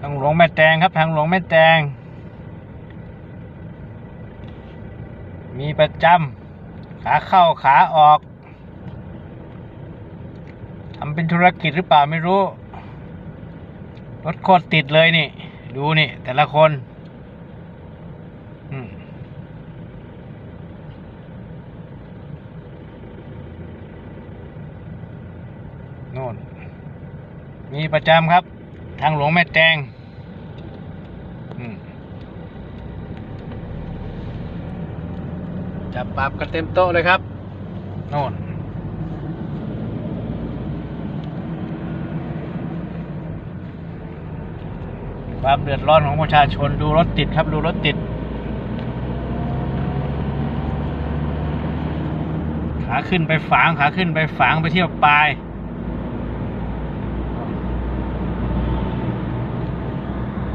ทางหลวงแม่แตงครับ ทางหลวงแม่แตง มีประจำขาเข้าขาออกทำเป็นธุรกิจหรือเปล่าไม่รู้ รถโคตรติดเลยนี่ ดูนี่ แต่ละคนอืมโน่น มีประจำครับ ทางหลวงแม่แตงอืมจับปรับกันเต็มโต๊ะเลยครับโน่นความเดือดร้อนของประชาชนดูรถติดครับดูรถติด ขาขึ้นไปฝางขาขึ้นไปฝางไปเที่ยวปลาย